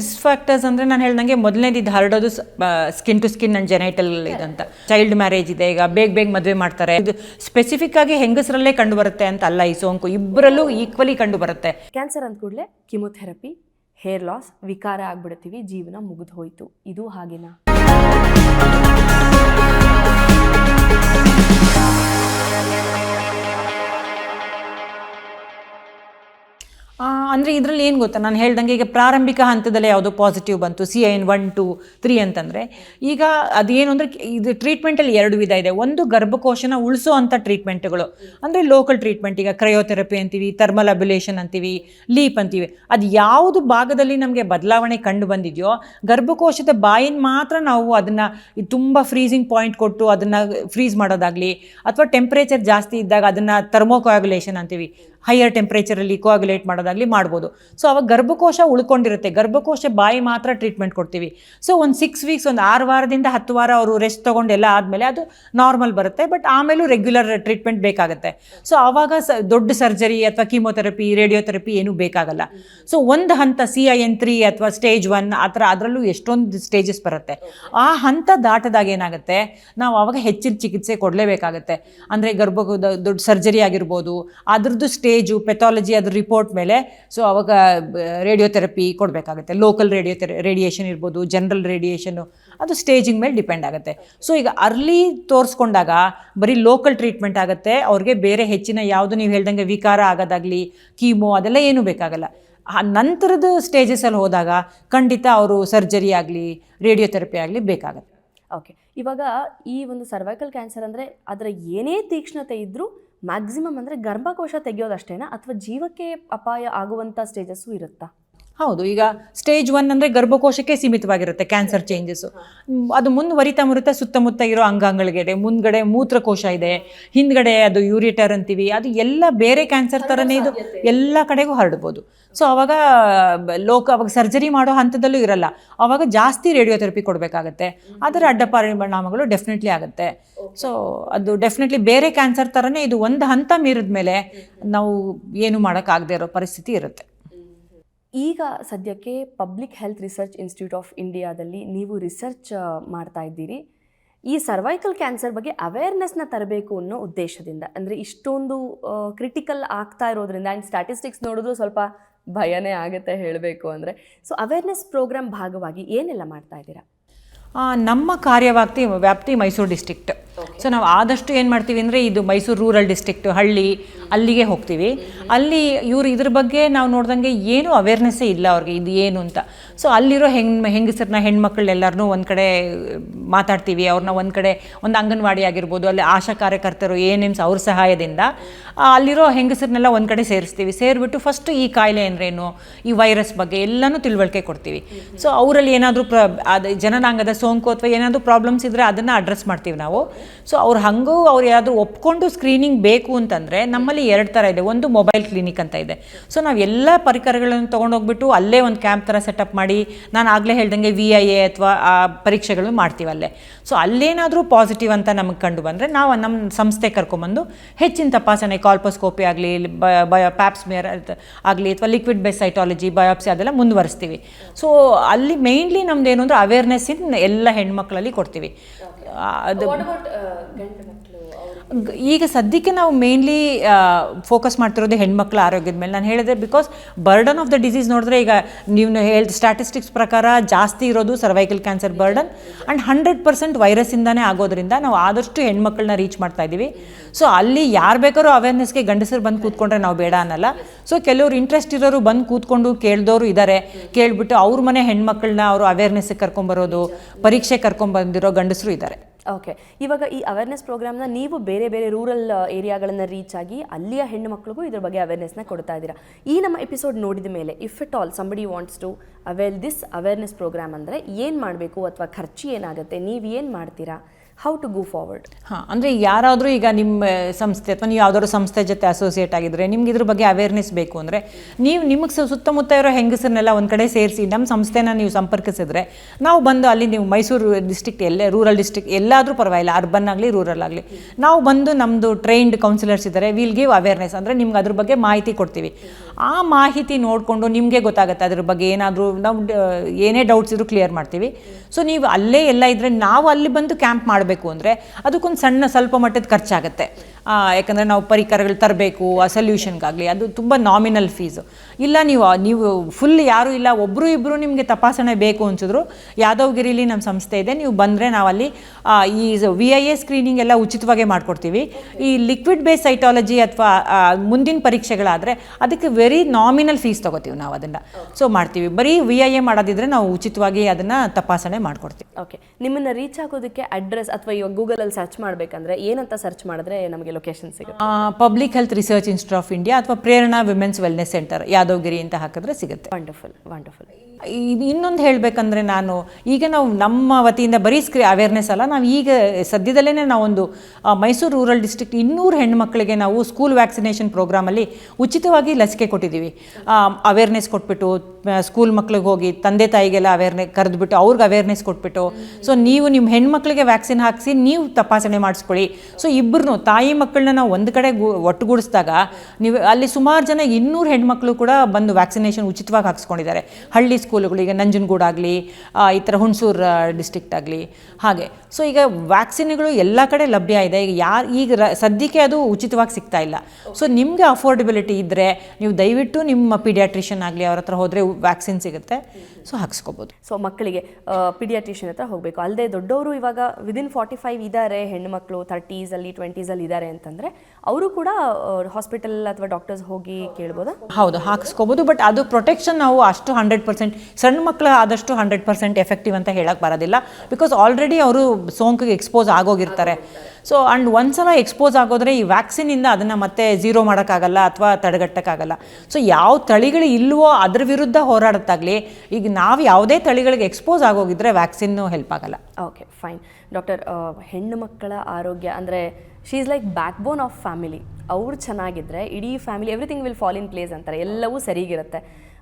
Risk factors ಅಂದರೆ ನಾನು ಹೇಳ್ದಂಗೆ ಮೊದಲನೇದು ಇದು ಹರಡೋದು ಸ್ಕಿನ್ ಟು ಸ್ಕಿನ್ ನನ್ನ ಜೆನೈಟಲ್ ಇದಂತ. ಚೈಲ್ಡ್ ಮ್ಯಾರೇಜ್ ಇದೆ ಈಗ ಬೇಗ ಬೇಗ ಮದುವೆ ಮಾಡ್ತಾರೆ. ಇದು ಸ್ಪೆಸಿಫಿಕ್ ಆಗಿ ಹೆಂಗಸರಲ್ಲೇ ಕಂಡು ಬರುತ್ತೆ ಅಂತ ಅಲ್ಲ ಈ ಸೋಂಕು. ಇಬ್ಬರಲ್ಲೂ ಈಕ್ವಲಿ ಕಂಡು ಬರುತ್ತೆ ಕ್ಯಾನ್ಸರ್ ಅಂದ ಕೂಡಲೇ ಕಿಮೊಥೆರಪಿ ಹೇರ್ ಲಾಸ್ ವಿಕಾರ ಆಗ್ಬಿಡ್ತೀವಿ ಜೀವನ ಮುಗಿದು ಹೋಯ್ತು ಇದು ಹಾಗೇನಾ? ಅಂದ್ರೆ ಇದರಲ್ಲಿ ಏನು ಗೊತ್ತಾ? ನಾನು ಹೇಳ್ದಂಗೆ ಈಗ ಪ್ರಾರಂಭಿಕ ಹಂತದಲ್ಲೇ ಯಾವುದೋ ಪಾಸಿಟಿವ್ ಬಂತು C I N one two three ಅಂತಂದರೆ. ಈಗ ಅದೇನು ಅಂದರೆ ಇದು ಟ್ರೀಟ್ಮೆಂಟಲ್ಲಿ ಎರಡು ವಿಧ ಇದೆ. ಒಂದು ಗರ್ಭಕೋಶನ ಉಳಿಸೋ ಅಂಥ ಟ್ರೀಟ್ಮೆಂಟ್ಗಳು ಅಂದರೆ ಲೋಕಲ್ ಟ್ರೀಟ್ಮೆಂಟ್ ಈಗ ಕ್ರಯೋಥೆರಪಿ ಅಂತೀವಿ ಥರ್ಮಲ್ ಅಬ್ಯುಲೇಷನ್ ಅಂತೀವಿ ಲೀಪ್ ಅಂತೀವಿ. ಅದು ಯಾವುದು ಭಾಗದಲ್ಲಿ ನಮಗೆ ಬದಲಾವಣೆ ಕಂಡು ಬಂದಿದೆಯೋ, ಗರ್ಭಕೋಶದ ಬಾಯಿನ ಮಾತ್ರ ನಾವು ಅದನ್ನು ತುಂಬ ಫ್ರೀಸಿಂಗ್ ಪಾಯಿಂಟ್ ಕೊಟ್ಟು ಅದನ್ನು ಫ್ರೀಸ್ ಮಾಡೋದಾಗಲಿ, ಅಥವಾ ಟೆಂಪ್ರೇಚರ್ ಜಾಸ್ತಿ ಇದ್ದಾಗ ಅದನ್ನು ಥರ್ಮೋಕೋಯಾಗುಲೇಷನ್ ಅಂತೀವಿ. ಹೈಯರ್ ಟೆಂಪ್ರೇಚರಲ್ಲಿ ಕೋಆಗುಲೇಟ್ ಮಾಡೋದಾಗಲಿ ಮಾಡ್ಬೋದು. ಸೊ ಅವಾಗ ಗರ್ಭಕೋಶ ಉಳ್ಕೊಂಡಿರುತ್ತೆ. ಗರ್ಭಕೋಶ ಬಾಯಿ ಮಾತ್ರ ಟ್ರೀಟ್ಮೆಂಟ್ ಕೊಡ್ತೀವಿ. ಸೊ ಒಂದು ಸಿಕ್ಸ್ ವೀಕ್ಸ್ ಒಂದು ಆರು ವಾರದಿಂದ ಹತ್ತು ವಾರ ಅವರು ರೆಸ್ಟ್ ತೊಗೊಂಡೆಲ್ಲ ಆದಮೇಲೆ ಅದು ನಾರ್ಮಲ್ ಬರುತ್ತೆ. ಬಟ್ ಆಮೇಲೂ ರೆಗ್ಯುಲರ್ ಟ್ರೀಟ್ಮೆಂಟ್ ಬೇಕಾಗುತ್ತೆ. ಸೊ ಆವಾಗ ಸ ದೊಡ್ಡ ಸರ್ಜರಿ ಅಥವಾ ಕೀಮೋಥೆರಪಿ ರೇಡಿಯೋಥೆರಪಿ ಏನೂ ಬೇಕಾಗಲ್ಲ. ಸೊ ಒಂದು ಹಂತ ಸಿ ಐ ಎನ್ ತ್ರೀ ಅಥವಾ ಸ್ಟೇಜ್ ಒನ್ ಆ ಥರ ಅದರಲ್ಲೂ ಎಷ್ಟೊಂದು ಸ್ಟೇಜಸ್ ಬರುತ್ತೆ. ಆ ಹಂತ ದಾಟದಾಗ ಏನಾಗುತ್ತೆ? ನಾವು ಆವಾಗ ಹೆಚ್ಚಿನ ಚಿಕಿತ್ಸೆ ಕೊಡಲೇಬೇಕಾಗುತ್ತೆ. ಅಂದರೆ ಗರ್ಭ ದೊಡ್ಡ ಸರ್ಜರಿ ಆಗಿರ್ಬೋದು, ಅದ್ರದ್ದು ಸ್ಟೇಜು ಪೆಥಾಲಜಿ ಅದ್ರ ರಿಪೋರ್ಟ್ ಮೇಲೆ. ಸೊ ಅವಾಗ ರೇಡಿಯೋಥೆರಪಿ ಕೊಡಬೇಕಾಗುತ್ತೆ. ಲೋಕಲ್ ರೇಡಿಯೋಥೆರ ರೇಡಿಯೇಷನ್ ಇರ್ಬೋದು ಜನರಲ್ ರೇಡಿಯೇಷನು ಅದು ಸ್ಟೇಜಿಂಗ್ ಮೇಲೆ ಡಿಪೆಂಡ್ ಆಗುತ್ತೆ. ಸೊ ಈಗ ಅರ್ಲಿ ತೋರಿಸ್ಕೊಂಡಾಗ ಬರೀ ಲೋಕಲ್ ಟ್ರೀಟ್ಮೆಂಟ್ ಆಗುತ್ತೆ. ಅವ್ರಿಗೆ ಬೇರೆ ಹೆಚ್ಚಿನ ಯಾವುದು ನೀವು ಹೇಳ್ದಂಗೆ ವಿಕಾರ ಆಗೋದಾಗಲಿ ಕೀಮೋ ಅದೆಲ್ಲ ಏನೂ ಬೇಕಾಗಲ್ಲ. ಆ, ನಂತರದ ಸ್ಟೇಜಸಲ್ಲಿ ಹೋದಾಗ ಖಂಡಿತ ಅವರು ಸರ್ಜರಿ ಆಗಲಿ ರೇಡಿಯೋಥೆರಪಿ ಆಗಲಿ ಬೇಕಾಗುತ್ತೆ. ಓಕೆ ಇವಾಗ ಈ ಒಂದು ಸರ್ವೈಕಲ್ ಕ್ಯಾನ್ಸರ್ ಅಂದರೆ ಅದರ ಏನೇ ತೀಕ್ಷ್ಣತೆ ಇದ್ದರೂ ಮ್ಯಾಕ್ಸಿಮಮ್ ಅಂದರೆ ಗರ್ಭಕೋಶ ತೆಗೆಯೋದಷ್ಟೇನಾ ಅಥವಾ ಜೀವಕ್ಕೆ ಅಪಾಯ ಆಗುವಂಥ ಸ್ಟೇಜಸ್ಸು ಇರುತ್ತಾ? ಹೌದು ಈಗ ಸ್ಟೇಜ್ ಒನ್ ಅಂದರೆ ಗರ್ಭಕೋಶಕ್ಕೆ ಸೀಮಿತವಾಗಿರುತ್ತೆ ಕ್ಯಾನ್ಸರ್ ಚೇಂಜಸ್ಸು ಅದು ಮುಂದುವರಿತಾ ಮುರಿತಾ ಸುತ್ತಮುತ್ತ ಇರೋ ಅಂಗಾಂಗಗಳಿಗೆ ಮುಂದ್ಗಡೆ ಮೂತ್ರಕೋಶ ಇದೆ ಹಿಂದ್ಗಡೆ ಅದು ಯೂರಿಟರ್ ಅಂತೀವಿ. ಅದು ಎಲ್ಲ ಬೇರೆ ಕ್ಯಾನ್ಸರ್ ಥರನೇ ಇದು ಎಲ್ಲ ಕಡೆಗೂ ಹರಡ್ಬೋದು. ಸೊ ಅವಾಗ ಲೋಕ ಅವಾಗ ಸರ್ಜರಿ ಮಾಡೋ ಹಂತದಲ್ಲೂ ಇರಲ್ಲ. ಅವಾಗ ಜಾಸ್ತಿ ರೇಡಿಯೋಥೆರಪಿ ಕೊಡಬೇಕಾಗತ್ತೆ. ಅದರ ಅಡ್ಡ ಪರಿಣಾಮಗಳು ಡೆಫಿನೆಟ್ಲಿ ಆಗುತ್ತೆ. ಸೊ ಅದು ಡೆಫಿನೆಟ್ಲಿ ಬೇರೆ ಕ್ಯಾನ್ಸರ್ ಥರನೇ ಇದು ಒಂದು ಹಂತ ಮೀರಿದ ಮೇಲೆ ನಾವು ಏನು ಮಾಡೋಕ್ಕಾಗದೇ ಇರೋ ಪರಿಸ್ಥಿತಿ ಇರುತ್ತೆ. ಈಗ ಸದ್ಯಕ್ಕೆ public health research institute of ಇಂಡಿಯಾದಲ್ಲಿ ನೀವು ರಿಸರ್ಚ್ ಮಾಡ್ತಾ ಇದ್ದೀರಿ. ಈ ಸರ್ವೈಕಲ್ ಕ್ಯಾನ್ಸರ್ ಬಗ್ಗೆ ಅವೇರ್ನೆಸ್ನ ತರಬೇಕು ಅನ್ನೋ ಉದ್ದೇಶದಿಂದ, ಅಂದರೆ ಇಷ್ಟೊಂದು ಕ್ರಿಟಿಕಲ್ ಆಗ್ತಾ ಇರೋದ್ರಿಂದ ಆ್ಯಂಡ್ ಸ್ಟ್ಯಾಟಿಸ್ಟಿಕ್ಸ್ ನೋಡಿದ್ರು ಸ್ವಲ್ಪ ಭಯನೇ ಆಗುತ್ತೆ ಹೇಳಬೇಕು ಅಂದರೆ. ಸೊ ಅವೇರ್ನೆಸ್ ಪ್ರೋಗ್ರಾಮ್ ಭಾಗವಾಗಿ ಏನೆಲ್ಲ ಮಾಡ್ತಾ ಇದ್ದೀರಾ? ನಮ್ಮ ಕಾರ್ಯವ್ಯಾಪ್ತಿ ವ್ಯಾಪ್ತಿ ಮೈಸೂರು ಡಿಸ್ಟ್ರಿಕ್ಟ್ ಸೊ ನಾವು ಆದಷ್ಟು ಏನು ಮಾಡ್ತೀವಿ ಅಂದರೆ ಇದು ಮೈಸೂರು ರೂರಲ್ ಡಿಸ್ಟ್ರಿಕ್ಟ್ ಹಳ್ಳಿ, ಅಲ್ಲಿಗೆ ಹೋಗ್ತೀವಿ. ಅಲ್ಲಿ ಇವರು ಇದ್ರ ಬಗ್ಗೆ ನಾವು ನೋಡ್ದಂಗೆ ಏನೂ ಅವೇರ್ನೆಸ್ಸೇ ಇಲ್ಲ ಅವ್ರಿಗೆ ಇದು ಏನು ಅಂತ. ಸೊ ಅಲ್ಲಿರೋ ಹೆಂಗ್ ಹೆಂಗಸರನ್ನ ಹೆಣ್ಮಕ್ಳನ್ನೆಲ್ಲರನ್ನೂ ಒಂದು ಕಡೆ ಮಾತಾಡ್ತೀವಿ. ಅವ್ರನ್ನ ಒಂದು ಕಡೆ ಒಂದು ಅಂಗನವಾಡಿ ಆಗಿರ್ಬೋದು, ಅಲ್ಲಿ ಆಶಾ ಕಾರ್ಯಕರ್ತರು ಎ ಎಮ್ಸ್ ಅವ್ರ ಸಹಾಯದಿಂದ ಅಲ್ಲಿರೋ ಹೆಂಗಸರನ್ನೆಲ್ಲ ಒಂದು ಕಡೆ ಸೇರಿಸ್ತೀವಿ. ಸೇರಿಬಿಟ್ಟು ಫಸ್ಟು ಈ ಕಾಯಿಲೆ ಅಂದ್ರೇನು, ಈ ವೈರಸ್ ಬಗ್ಗೆ ಎಲ್ಲನೂ ತಿಳುವಳಿಕೆ ಕೊಡ್ತೀವಿ. ಸೊ ಅವರಲ್ಲಿ ಏನಾದರೂ ಪ್ರ, ಅದು ಜನನಾಂಗದ ಸೋಂಕು ಅಥವಾ ಏನಾದರೂ ಪ್ರಾಬ್ಲಮ್ಸ್ ಇದ್ದರೆ ಅದನ್ನು ಅಡ್ರೆಸ್ ಮಾಡ್ತೀವಿ ನಾವು. ಸೊ ಅವ್ರು ಹಂಗೂ ಅವ್ರು ಯಾರಾದರೂ ಒಪ್ಕೊಂಡು ಸ್ಕ್ರೀನಿಂಗ್ ಬೇಕು ಅಂತಂದರೆ ನಮ್ಮಲ್ಲಿ ಎರಡು ಥರ ಇದೆ. ಒಂದು ಮೊಬೈಲ್ ಕ್ಲಿನಿಕ್ ಅಂತ ಇದೆ. ಸೊ ನಾವು ಎಲ್ಲ ಪರಿಕರಗಳನ್ನು ತೊಗೊಂಡೋಗ್ಬಿಟ್ಟು ಅಲ್ಲೇ ಒಂದು ಕ್ಯಾಂಪ್ ಥರ ಸೆಟಪ್ ಮಾಡಿ, ನಾನು ಆಗಲೇ ಹೇಳ್ದಂಗೆ ವಿ ಐ ಎ ಅಥವಾ, ಆ ಪರೀಕ್ಷೆಗಳು ಮಾಡ್ತೀವಿ ಅಲ್ಲೇ. ಸೊ ಅಲ್ಲೇನಾದರೂ ಪಾಸಿಟಿವ್ ಅಂತ ನಮಗೆ ಕಂಡು ಬಂದರೆ ನಾವು ನಮ್ಮ ಸಂಸ್ಥೆ ಕರ್ಕೊಂಬಂದು ಹೆಚ್ಚಿನ ತಪಾಸಣೆ ಕಾಲ್ಪೋಸ್ಕೋಪಿ ಆಗಲಿ ಬಯ ಪ್ಯಾಪ್ಸ್ಮಿಯರ್ ಆಗಲಿ ಅಥವಾ ಲಿಕ್ವಿಡ್ ಬೇಸ್ ಸೈಟಾಲಜಿ ಬಯಾಪ್ಸಿ ಅದೆಲ್ಲ ಮುಂದುವರಿಸ್ತೀವಿ. ಸೊ ಅಲ್ಲಿ ಮೇಯ್ನ್ಲಿ ನಮ್ದು ಏನು ಅಂದರೆ ಅವೇರ್ನೆಸ್ ಇನ್ ಎಲ್ಲ ಹೆಣ್ಮಕ್ಳಲ್ಲಿ ಕೊಡ್ತೀವಿ. ಅದು ಈಗ ಸದ್ಯಕ್ಕೆ ನಾವು ಮೇನ್ಲಿ ಫೋಕಸ್ ಮಾಡ್ತಿರೋದು ಹೆಣ್ಮಕ್ಳ ಆರೋಗ್ಯದ ಮೇಲೆ. ನಾನು ಹೇಳಿದ್ರೆ because burden of the disease ನೋಡಿದ್ರೆ ಈಗ ನೀವು ಹೆಲ್ತ್ ಸ್ಟ್ಯಾಟಿಸ್ಟಿಕ್ಸ್ ಪ್ರಕಾರ ಜಾಸ್ತಿ ಇರೋದು cervical cancer burden and hundred percent ವೈರಸ್ಸಿಂದಾನೇ ಆಗೋದ್ರಿಂದ ನಾವು ಆದಷ್ಟು ಹೆಣ್ಮಕ್ಳನ್ನ ರೀಚ್ ಮಾಡ್ತಾ ಇದ್ದೀವಿ. ಸೊ ಅಲ್ಲಿ ಯಾರು ಬೇಕಾದ್ರೂ ಅವೇರ್ನೆಸ್ಗೆ ಗಂಡಸರು ಬಂದು ಕೂತ್ಕೊಂಡ್ರೆ ನಾವು ಬೇಡ ಅನ್ನಲ್ಲ. ಸೊ ಕೆಲವರು ಇಂಟ್ರೆಸ್ಟ್ ಇರೋರು ಬಂದು ಕೂತ್ಕೊಂಡು ಕೇಳಿದವರು ಇದ್ದಾರೆ ಕೇಳಿಬಿಟ್ಟು ಅವ್ರ ಮನೆ ಹೆಣ್ಮಕ್ಳನ್ನ ಅವರು ಅವೇರ್ನೆಸ್ಗೆ ಕರ್ಕೊಂಬರೋದು, ಪರೀಕ್ಷೆ ಕರ್ಕೊಂಬಂದಿರೋ ಗಂಡಸರು ಇದ್ದಾರೆ ಓಕೆ ಇವಾಗ ಈ ಅವೇರ್ನೆಸ್ ಪ್ರೋಗ್ರಾಮ್ನ ನೀವು ಬೇರೆ ಬೇರೆ ರೂರಲ್ ಏರಿಯಾಗಳನ್ನು ರೀಚ್ ಆಗಿ ಅಲ್ಲಿಯ ಹೆಣ್ಣು ಮಕ್ಕಳಿಗೂ ಇದ್ರ ಬಗ್ಗೆ ಅವೇರ್ನೆಸ್ನ ಕೊಡ್ತಾ ಇದ್ದೀರಾ? ಈ ನಮ್ಮ ಎಪಿಸೋಡ್ ನೋಡಿದ ಮೇಲೆ if it all somebody wants to avail this awareness programme ಅಂದರೆ ಏನು ಮಾಡಬೇಕು ಅಥವಾ ಖರ್ಚು ಏನಾಗುತ್ತೆ, ನೀವು ಏನು ಮಾಡ್ತೀರಾ? ಹೌ ಟು ಗೋ ಫಾರ್ವರ್ಡ್ ಹಾಂ, ಅಂದರೆ ಯಾರಾದರೂ ಈಗ ನಿಮ್ಮ ಸಂಸ್ಥೆ ಅಥವಾ ನೀವು ಯಾವ್ದಾದ್ರು ಸಂಸ್ಥೆ ಜೊತೆ ಅಸೋಸಿಯೇಟ್ ಆಗಿದ್ರೆ ನಿಮ್ಗೆ ಇದ್ರ ಬಗ್ಗೆ ಅವೇರ್ನೆಸ್ ಬೇಕು ಅಂದರೆ ನೀವು ನಿಮಗೆ ಸುತ್ತಮುತ್ತ ಇರೋ ಹೆಂಗಸರನ್ನೆಲ್ಲ ಒಂದು ಕಡೆ ಸೇರಿಸಿ ನಮ್ಮ ಸಂಸ್ಥೆನ ನೀವು ಸಂಪರ್ಕಿಸಿದ್ರೆ ನಾವು ಬಂದು ಅಲ್ಲಿ ನೀವು ಮೈಸೂರು ಡಿಸ್ಟ್ರಿಕ್ಟ್ ಎಲ್ಲೇ ರೂರಲ್ ಡಿಸ್ಟ್ರಿಕ್ಟ್ ಎಲ್ಲಾದರೂ ಪರವಾಗಿಲ್ಲ ಅರ್ಬನ್ ಆಗಲಿ ರೂರಲ್ ಆಗಲಿ. ನಾವು ಬಂದು ನಮ್ಮದು ಟ್ರೈನ್ಡ್ ಕೌನ್ಸಿಲರ್ಸ್ ಇದ್ದಾರೆ ವಿಲ್ ಗಿವ್ ಅವೇರ್ನೆಸ್ ಅಂದರೆ ನಿಮ್ಗೆ ಅದ್ರ ಬಗ್ಗೆ ಮಾಹಿತಿ ಕೊಡ್ತೀವಿ. ಆ ಮಾಹಿತಿ ನೋಡಿಕೊಂಡು ನಿಮಗೆ ಗೊತ್ತಾಗುತ್ತೆ. ಅದ್ರ ಬಗ್ಗೆ ಏನಾದರೂ ನಾವು ಏನೇ ಡೌಟ್ಸ್ ಇದ್ರೂ ಕ್ಲಿಯರ್ ಮಾಡ್ತೀವಿ. ಸೊ ನೀವು ಅಲ್ಲೇ ಎಲ್ಲ ಇದ್ದರೆ ನಾವು ಅಲ್ಲಿ ಬಂದು ಕ್ಯಾಂಪ್ ಮಾಡಬೇಕು ಅಂದರೆ ಅದಕ್ಕೊಂದು ಸಣ್ಣ ಸ್ವಲ್ಪ ಮಟ್ಟದ ಖರ್ಚಾಗುತ್ತೆ. ಯಾಕಂದರೆ ನಾವು ಪರಿಕರಗಳು ತರಬೇಕು, ಆ ಸೊಲ್ಯೂಷನ್ಗಾಗಲಿ ಅದು ತುಂಬ ನಾಮಿನಲ್ ಫೀಸು ಇಲ್ಲ ನೀವು ನೀವು ಫುಲ್ ಯಾರೂ ಇಲ್ಲ ಒಬ್ಬರು ಇಬ್ಬರು ನಿಮಗೆ ತಪಾಸಣೆ ಬೇಕು ಅನ್ಸಿದ್ರು, ಯಾದವಗಿರಿಲಿ ನಮ್ಮ ಸಂಸ್ಥೆ ಇದೆ, ನೀವು ಬಂದರೆ ನಾವಲ್ಲಿ ಈ ವಿ ಐ ಎ ಸ್ಕ್ರೀನಿಂಗ್ ಎಲ್ಲ ಉಚಿತವಾಗೇ ಮಾಡಿಕೊಡ್ತೀವಿ. ಈ ಲಿಕ್ವಿಡ್ ಬೇಸ್ ಸೈಟಾಲಜಿ ಅಥವಾ ಮುಂದಿನ ಪರೀಕ್ಷೆಗಳಾದರೆ ಅದಕ್ಕೆ ವೆರಿ ನಾಮಿನಲ್ ಫೀಸ್ ತಗೋತೀವಿ ನಾವು ಅದನ್ನ. ಸೊ ಮಾಡ್ತೀವಿ. ಬರೀ ವಿ ಐ ಎ ಮಾಡೋದಿದ್ರೆ ನಾವು ಉಚಿತವಾಗಿ ಅದನ್ನ ತಪಾಸಣೆ ಮಾಡ್ಕೊಡ್ತೀವಿ. ಓಕೆ ನಿಮ್ಮನ್ನ ರೀಚ್ ಆಗೋದಕ್ಕೆ ಅಡ್ರೆಸ್ ಅಥವಾ ಇವಾಗ ಗೂಗಲಲ್ಲಿ ಸರ್ಚ್ ಮಾಡಬೇಕಂದ್ರೆ ಏನಂತ ಸರ್ಚ್ ಮಾಡಿದ್ರೆ ನಮಗೆ ಲೊಕೇಶನ್ ಸಿಗುತ್ತೆ? Public health research institute of India ಅಥವಾ Prerana women's wellness centre Yadavagiri ಅಂತ ಹಾಕಿದ್ರೆ ಸಿಗುತ್ತೆ. ವಂಡರ್ಫುಲ್ ವಂಡರ್ಫುಲ್ ಇನ್ನೊಂದು ಹೇಳಬೇಕಂದ್ರೆ ನಾನು ಈಗ ನಾವು ನಮ್ಮ ವತಿಯಿಂದ ಬರೀ ಸ್ಕ್ರೀ ಅವೇರ್ನೆಸ್ ಅಲ್ಲ ನಾವು ಈಗ ಸದ್ಯದಲ್ಲೇ ನಾವೊಂದು ಮೈಸೂರು ರೂರಲ್ ಡಿಸ್ಟ್ರಿಕ್ಟ್ ಇನ್ನೂರು ಹೆಣ್ಮಕ್ಳಿಗೆ ನಾವು ಸ್ಕೂಲ್ ವ್ಯಾಕ್ಸಿನೇಷನ್ ಪ್ರೋಗ್ರಾಮಲ್ಲಿ ಉಚಿತವಾಗಿ ಲಸಿಕೆ ಕೊಟ್ಟಿದ್ದೀವಿ. ಅವೇರ್ನೆಸ್ ಕೊಟ್ಬಿಟ್ಟು ಸ್ಕೂಲ್ ಮಕ್ಳಿಗೆ ಹೋಗಿ ತಂದೆ ತಾಯಿಗೆಲ್ಲ ಅವೇರ್ನೆ ಕರೆದ್ಬಿಟ್ಟು ಅವ್ರಿಗೆ ಅವೇರ್ನೆಸ್ ಕೊಟ್ಬಿಟ್ಟು. ಸೊ ನೀವು ನಿಮ್ಮ ಹೆಣ್ಮಕ್ಳಿಗೆ ವ್ಯಾಕ್ಸಿನ್ ಹಾಕಿಸಿ ನೀವು ತಪಾಸಣೆ ಮಾಡಿಸ್ಕೊಳ್ಳಿ. ಸೊ ಇಬ್ಬರು ತಾಯಿ ಮಕ್ಕಳನ್ನ ನಾವು ಒಂದು ಕಡೆ ಒಟ್ಟುಗೂಡಿಸಿದಾಗ ನೀವು ಅಲ್ಲಿ ಸುಮಾರು ಜನ ಇನ್ನೂರು ಹೆಣ್ಮಕ್ಳು ಕೂಡ ಬಂದು ವ್ಯಾಕ್ಸಿನೇಷನ್ ಉಚಿತವಾಗಿ ಹಾಕ್ಸ್ಕೊಂಡಿದ್ದಾರೆ. ಹಳ್ಳಿ ಸ್ಕೂಲುಗಳು ಈಗ ಆಗಲಿ ಈ ಥರ ಹುಣಸೂರು ಡಿಸ್ಟ್ರಿಕ್ಟ್ ಆಗಲಿ, ಹಾಗೆ. ಸೊ ಈಗ ವ್ಯಾಕ್ಸಿನ್ಗಳು ಎಲ್ಲ ಕಡೆ ಲಭ್ಯ ಇದೆ. ಈಗ ಯಾರು, ಈಗ ಸದ್ಯಕ್ಕೆ ಅದು ಉಚಿತವಾಗಿ ಸಿಗ್ತಾ ಇಲ್ಲ. ಸೊ ನಿಮಗೆ ಅಫೋರ್ಡೆಬಿಲಿಟಿ ಇದ್ದರೆ ನೀವು ದಯವಿಟ್ಟು ನಿಮ್ಮ ಪೀಡಿಯಾಟ್ರಿಷಿಯನ್ ಆಗಲಿ ಅವ್ರ ಹತ್ರ ಹೋದರೆ ವ್ಯಾಕ್ಸಿನ್ ಸಿಗುತ್ತೆ. ಸೊ ಹಾಕ್ಸ್ಕೋಬೋದು. ಸೊ ಮಕ್ಕಳಿಗೆ ಪಿಡಿಯಾಟ್ರಿಷಿಯನ್ ಹತ್ರ ಹೋಗಬೇಕು. ಅಲ್ಲದೆ ದೊಡ್ಡವರು ಇವಾಗ ವಿದಿನ್ ಫಾರ್ಟಿ ಫೈವ್ ಇದ್ದಾರೆ ಹೆಣ್ಮಕ್ಳು ತರ್ಟೀಸಲ್ಲಿ ಟ್ವೆಂಟೀಸಲ್ಲಿ ಇದ್ದಾರೆ ಅಂತಂದರೆ ಅವರು ಕೂಡ ಹಾಸ್ಪಿಟಲ್ ಅಥವಾ ಡಾಕ್ಟರ್ಸ್ ಹೋಗಿ ಕೇಳ್ಬೋದಾ? ಹೌದು ಹಾಕಿಸ್ಕೋಬೋದು. ಬಟ್ ಅದು ಪ್ರೊಟೆಕ್ಷನ್ ನಾವು ಅಷ್ಟು ಹಂಡ್ರೆಡ್ ಪರ್ಸೆಂಟ್ ಸಣ್ಣ ಮಕ್ಕಳು ಆದಷ್ಟು ಹಂಡ್ರೆಡ್ ಪರ್ಸೆಂಟ್ ಎಫೆಕ್ಟಿವ್ ಅಂತ ಹೇಳಕ್ಕೆ ಬರೋದಿಲ್ಲ. ಬಿಕಾಸ್ ಆಲ್ರೆಡಿ ಅವರು ಸೋಂಕಿಗೆ ಎಕ್ಸ್ಪೋಸ್ ಆಗೋಗಿರ್ತಾರೆ. ಸೊ ಆ್ಯಂಡ್ ಒಂದ್ಸಲ ಎಕ್ಸ್ಪೋಸ್ ಆಗೋದ್ರೆ ಈ ವ್ಯಾಕ್ಸಿನಿಂದ ಅದನ್ನು ಮತ್ತೆ ಝೀರೋ ಮಾಡೋಕ್ಕಾಗಲ್ಲ ಅಥವಾ ತಡೆಗಟ್ಟಕ್ಕಾಗಲ್ಲ. ಸೊ ಯಾವ ತಳಿಗಳು ಇಲ್ವೋ ಅದ್ರ ವಿರುದ್ಧ ಹೋರಾಡೋದಾಗಲಿ, ಈಗ ನಾವು ಯಾವುದೇ ತಳಿಗಳಿಗೆ ಎಕ್ಸ್ಪೋಸ್ ಆಗೋಗಿದ್ರೆ ವ್ಯಾಕ್ಸಿನ್ನು ಹೆಲ್ಪ್ ಆಗಲ್ಲ. ಓಕೆ ಫೈನ್ ಡಾಕ್ಟರ್ ಹೆಣ್ಣು ಮಕ್ಕಳ ಆರೋಗ್ಯ ಅಂದರೆ she is like backbone of family ಅವ್ರು ಚೆನ್ನಾಗಿದ್ದರೆ ಇಡೀ family everything will fall in place ಅಂತಾರೆ. ಎಲ್ಲವೂ ಸರಿಗಿರುತ್ತೆ.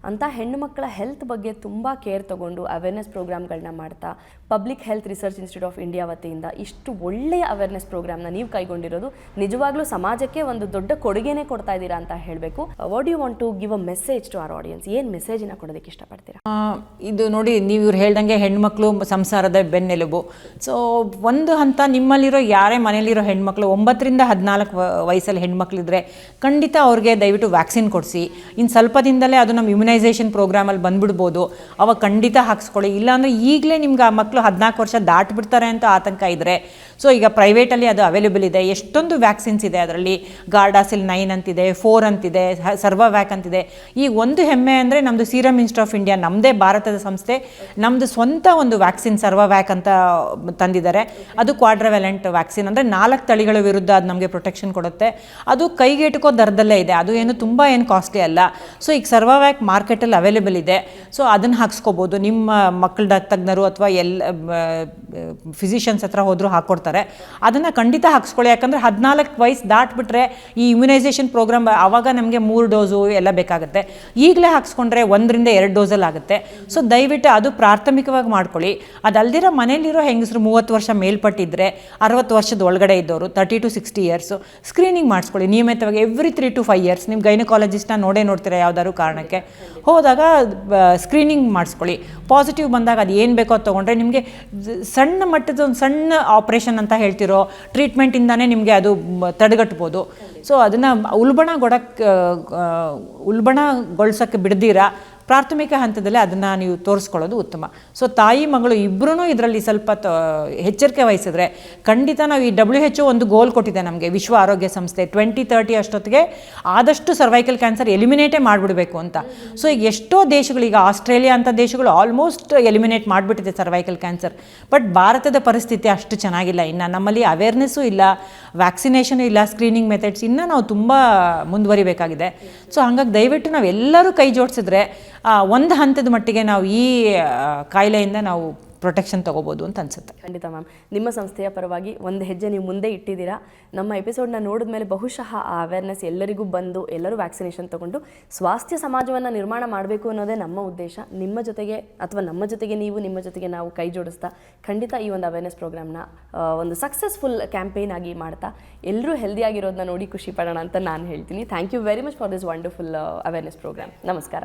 ಅಂತ ಹೆಣ್ಣು ಮಕ್ಕಳ ಹೆಲ್ತ್ ಬಗ್ಗೆ ತುಂಬ ಕೇರ್ ತಗೊಂಡು ಅವೇರ್ನೆಸ್ ಪ್ರೋಗ್ರಾಮ್ಗಳನ್ನ ಮಾಡ್ತಾ public health research institute of India ವತಿಯಿಂದ ಇಷ್ಟು ಒಳ್ಳೆಯ ಅವೇರ್ನೆಸ್ ಪ್ರೋಗ್ರಾಮ್ನ ನೀವು ಕೈಗೊಂಡಿರೋದು ನಿಜವಾಗ್ಲೂ ಸಮಾಜಕ್ಕೆ ಒಂದು ದೊಡ್ಡ ಕೊಡುಗೆನೇ ಕೊಡ್ತಾ ಇದ್ದೀರಾ ಅಂತ ಹೇಳಬೇಕು. What you want to give a message to our audience ಏನು ಮೆಸೇಜ್ನ ಕೊಡೋದಕ್ಕೆ ಇಷ್ಟಪಡ್ತೀರಾ? ಇದು ನೋಡಿ, ನೀವು ಇವ್ರು ಹೇಳ್ದಂಗೆ ಹೆಣ್ಮಕ್ಳು ಸಂಸಾರದ ಬೆನ್ನೆಲುಬು. ಸೊ ಒಂದು ಹಂತ ನಿಮ್ಮಲ್ಲಿರೋ, ಯಾರೇ ಮನೇಲಿರೋ ಹೆಣ್ಮಕ್ಳು, ಒಂಬತ್ತರಿಂದ ಹದಿನಾಲ್ಕು ವಯಸ್ಸಲ್ಲಿ ಹೆಣ್ಮಕ್ಳಿದ್ರೆ ಖಂಡಿತ ಅವ್ರಿಗೆ ದಯವಿಟ್ಟು ವ್ಯಾಕ್ಸಿನ್ ಕೊಡಿಸಿ. ಇನ್ನು ಸ್ವಲ್ಪ ದಿನದಲ್ಲೇ ಅದು ನಮ್ಮ ಇಮ್ಯುನೈಸೇಷನ್ ಪ್ರೋಗ್ರಾಮಲ್ಲಿ ಬಂದ್ಬಿಡ್ಬೋದು. ಅವಾಗ ಖಂಡಿತ ಹಾಕ್ಸ್ಕೊಳ್ಳಿ. ಇಲ್ಲಾಂದರೆ ಈಗಲೇ ನಿಮ್ಗೆ ಆ ಮಕ್ಕಳು ಹದಿನಾಲ್ಕು ವರ್ಷ ದಾಟ್ಬಿಡ್ತಾರೆ ಅಂತ ಆತಂಕ ಇದ್ದರೆ ಸೊ ಈಗ ಪ್ರೈವೇಟಲ್ಲಿ ಅದು ಅವೈಲೇಬಲ್ ಇದೆ. ಎಷ್ಟೊಂದು ವ್ಯಾಕ್ಸಿನ್ಸ್ ಇದೆ ಅದರಲ್ಲಿ. ಗಾರ್ಡಾಸಿಲ್ ನೈನ್ ಅಂತಿದೆ ಫೋರ್ ಅಂತಿದೆ ಸರ್ವವ್ಯಾಕ್ ಅಂತಿದೆ. ಈ ಒಂದು ಹೆಮ್ಮೆ ಅಂದರೆ ನಮ್ಮದು ಸೀರಮ್ ಇನ್ಸ್ಟಿಟ್ಯೂಟ್ ಆಫ್ ಇಂಡಿಯಾ ನಮ್ಮದೇ ಭಾರತದ ಸಂಸ್ಥೆ. ನಮ್ಮದು ಸ್ವಂತ ಒಂದು ವ್ಯಾಕ್ಸಿನ್ ಸರ್ವವ್ಯಾಕ್ ಅಂತ ತಂದಿದ್ದಾರೆ. ಅದು ಕ್ವಾಡ್ರವೆಲೆಂಟ್ ವ್ಯಾಕ್ಸಿನ್ ಅಂದರೆ ನಾಲ್ಕು ತಳಿಗಳ ವಿರುದ್ಧ ಅದು ನಮಗೆ ಪ್ರೊಟೆಕ್ಷನ್ ಕೊಡುತ್ತೆ. ಅದು ಕೈಗೆಟುಕೋ ದರದಲ್ಲೇ ಇದೆ. ಅದು ಏನು ತುಂಬ ಏನು ಕಾಸ್ಟ್ಲಿ ಅಲ್ಲ. ಸೊ ಈಗ ಸರ್ವವ್ಯಾಕ್ ಮಾರ್ಕೆಟಲ್ಲಿ ಅವೈಲೇಬಲ್ ಇದೆ. ಸೊ ಅದನ್ನು ಹಾಕ್ಸ್ಕೋಬೋದು. ನಿಮ್ಮ ಮಕ್ಕಳ ತಜ್ಞರು ಅಥವಾ ಎಲ್ಲ ಫಿಸಿಷಿಯನ್ಸ್ ಹತ್ರ ಹೋದರೂ ಹಾಕ್ಕೊಡ್ತಾರೆ ಅದನ್ನು ಖಂಡಿತ ಹಾಕ್ಸ್ಕೊಳ್ಳಿ. ಯಾಕಂದರೆ ಹದಿನಾಲ್ಕು ವಯಸ್ಸು ದಾಟ್ಬಿಟ್ರೆ ಈ ಇಮ್ಯುನೈಸೇಷನ್ ಪ್ರೋಗ್ರಾಮ್ ಆವಾಗ ನಮಗೆ ಮೂರು ಡೋಸು ಎಲ್ಲ ಬೇಕಾಗುತ್ತೆ. ಈಗಲೇ ಹಾಕ್ಸ್ಕೊಂಡ್ರೆ ಒಂದರಿಂದ ಎರಡು ಡೋಸಲ್ಲಿ ಆಗುತ್ತೆ. ಸೊ ದಯವಿಟ್ಟು ಅದು ಪ್ರಾಥಮಿಕವಾಗಿ ಮಾಡ್ಕೊಳ್ಳಿ. ಅದಲ್ದಿರೋ ಮನೇಲಿರೋ ಹೆಂಗಸರು ಮೂವತ್ತು ವರ್ಷ ಮೇಲ್ಪಟ್ಟಿದ್ರೆ ಅರವತ್ತು ವರ್ಷದ ಒಳಗಡೆ ಇದ್ದವರು thirty to sixty years screening ಮಾಡಿಸ್ಕೊಳ್ಳಿ. ನಿಯಮಿತವಾಗಿ every three to five years ನಿಮ್ಮ ಗೈನಕಾಲಜಿಸ್ಟ್ನ ನೋಡೇ ನೋಡ್ತೀರಾ ಯಾವ್ದಾದ್ರು ಕಾರಣಕ್ಕೆ? ಹೋದಾಗ ಸ್ಕ್ರೀನಿಂಗ್ ಮಾಡಿಸ್ಕೊಳ್ಳಿ. ಪಾಸಿಟಿವ್ ಬಂದಾಗ ಅದು ಏನು ಬೇಕೋ ಅದು ತೊಗೊಂಡ್ರೆ ನಿಮಗೆ ಸಣ್ಣ ಮಟ್ಟದ ಒಂದು ಸಣ್ಣ ಆಪ್ರೇಷನ್ ಅಂತ ಹೇಳ್ತಿರೋ ಟ್ರೀಟ್ಮೆಂಟಿಂದಾನೇ ನಿಮಗೆ ಅದು ತಡೆಗಟ್ಬೋದು. ಸೊ ಅದನ್ನು ಉಲ್ಬಣಗೊಡಕ್ಕೆ ಉಲ್ಬಣಗೊಳ್ಸೋಕ್ಕೆ ಬಿಡ್ದಿರಾ? ಪ್ರಾಥಮಿಕ ಹಂತದಲ್ಲಿ ಅದನ್ನು ನೀವು ತೋರಿಸ್ಕೊಳ್ಳೋದು ಉತ್ತಮ. ಸೊ ತಾಯಿ, ಮಗಳು ಇಬ್ಬರೂ ಇದರಲ್ಲಿ ಸ್ವಲ್ಪ ಎಚ್ಚರಿಕೆ ವಹಿಸಿದ್ರೆ ಖಂಡಿತ ನಾವು ಈ ಡಬ್ಲ್ಯೂ ಎಚ್ ಒಂದು ಗೋಲ್ ಕೊಟ್ಟಿದೆ ನಮಗೆ. ವಿಶ್ವ ಆರೋಗ್ಯ ಸಂಸ್ಥೆ ಟ್ವೆಂಟಿ ತರ್ಟಿ ಅಷ್ಟೊತ್ತಿಗೆ ಆದಷ್ಟು ಸರ್ವೈಕಲ್ ಕ್ಯಾನ್ಸರ್ ಎಲಿಮಿನೇಟೇ ಮಾಡಿಬಿಡಬೇಕು ಅಂತ. ಸೊ ಈಗ ಎಷ್ಟೋ ದೇಶಗಳು, ಈಗ ಆಸ್ಟ್ರೇಲಿಯಾ ಅಂತ ದೇಶಗಳು ಆಲ್ಮೋಸ್ಟ್ ಎಲಿಮಿನೇಟ್ ಮಾಡಿಬಿಟ್ಟಿದೆ ಸರ್ವೈಕಲ್ ಕ್ಯಾನ್ಸರ್ ಬಟ್ ಭಾರತದ ಪರಿಸ್ಥಿತಿ ಅಷ್ಟು ಚೆನ್ನಾಗಿಲ್ಲ. ಇನ್ನು ನಮ್ಮಲ್ಲಿ ಅವೇರ್ನೆಸ್ಸು ಇಲ್ಲ ವ್ಯಾಕ್ಸಿನೇಷನ್ ಇಲ್ಲ ಸ್ಕ್ರೀನಿಂಗ್ ಮೆಥಡ್ಸ್ ಇನ್ನೂ ನಾವು ತುಂಬ ಮುಂದುವರಿಬೇಕಾಗಿದೆ. ಸೊ ಹಂಗಾಗಿ ದಯವಿಟ್ಟು ನಾವೆಲ್ಲರೂ ಕೈ ಜೋಡಿಸಿದ್ರೆ ಒಂದು ಹಂತದ ಮಟ್ಟಿಗೆ ನಾವು ಈ ಕಾಯಿಲೆಯಿಂದ ನಾವು ಪ್ರೊಟೆಕ್ಷನ್ ತೊಗೋಬೋದು ಅಂತ ಅನಿಸುತ್ತೆ. ಖಂಡಿತ ಮ್ಯಾಮ್ ನಿಮ್ಮ ಸಂಸ್ಥೆಯ ಪರವಾಗಿ ಒಂದು ಹೆಜ್ಜೆ ನೀವು ಮುಂದೆ ಇಟ್ಟಿದ್ದೀರಾ? ನಮ್ಮ ಎಪಿಸೋಡ್ನ ನೋಡಿದ ಮೇಲೆ ಬಹುಶಃ ಆ ಅವೇರ್ನೆಸ್ ಎಲ್ಲರಿಗೂ ಬಂದು, ಎಲ್ಲರೂ ವ್ಯಾಕ್ಸಿನೇಷನ್ ತಗೊಂಡು ಸ್ವಾಸ್ಥ್ಯ ಸಮಾಜವನ್ನು ನಿರ್ಮಾಣ ಮಾಡಬೇಕು ಅನ್ನೋದೇ ನಮ್ಮ ಉದ್ದೇಶ. ನಿಮ್ಮ ಜೊತೆಗೆ ಅಥವಾ ನಮ್ಮ ಜೊತೆಗೆ ನೀವು, ನಿಮ್ಮ ಜೊತೆಗೆ ನಾವು ಕೈ ಜೋಡಿಸ್ತಾ ಖಂಡಿತ ಈ ಒಂದು ಅವೇರ್ನೆಸ್ ಪ್ರೋಗ್ರಾಮ್ನ ಒಂದು ಸಕ್ಸಸ್ಫುಲ್ ಕ್ಯಾಂಪೇನ್ ಆಗಿ ಮಾಡ್ತಾ ಎಲ್ಲರೂ ಹೆಲ್ದಿಯಾಗಿರೋದನ್ನ ನೋಡಿ ಖುಷಿ ಪಡೋಣ ಅಂತ ನಾನು ಹೇಳ್ತೀನಿ. Thank you very much for this wonderful awareness programme ನಮಸ್ಕಾರ.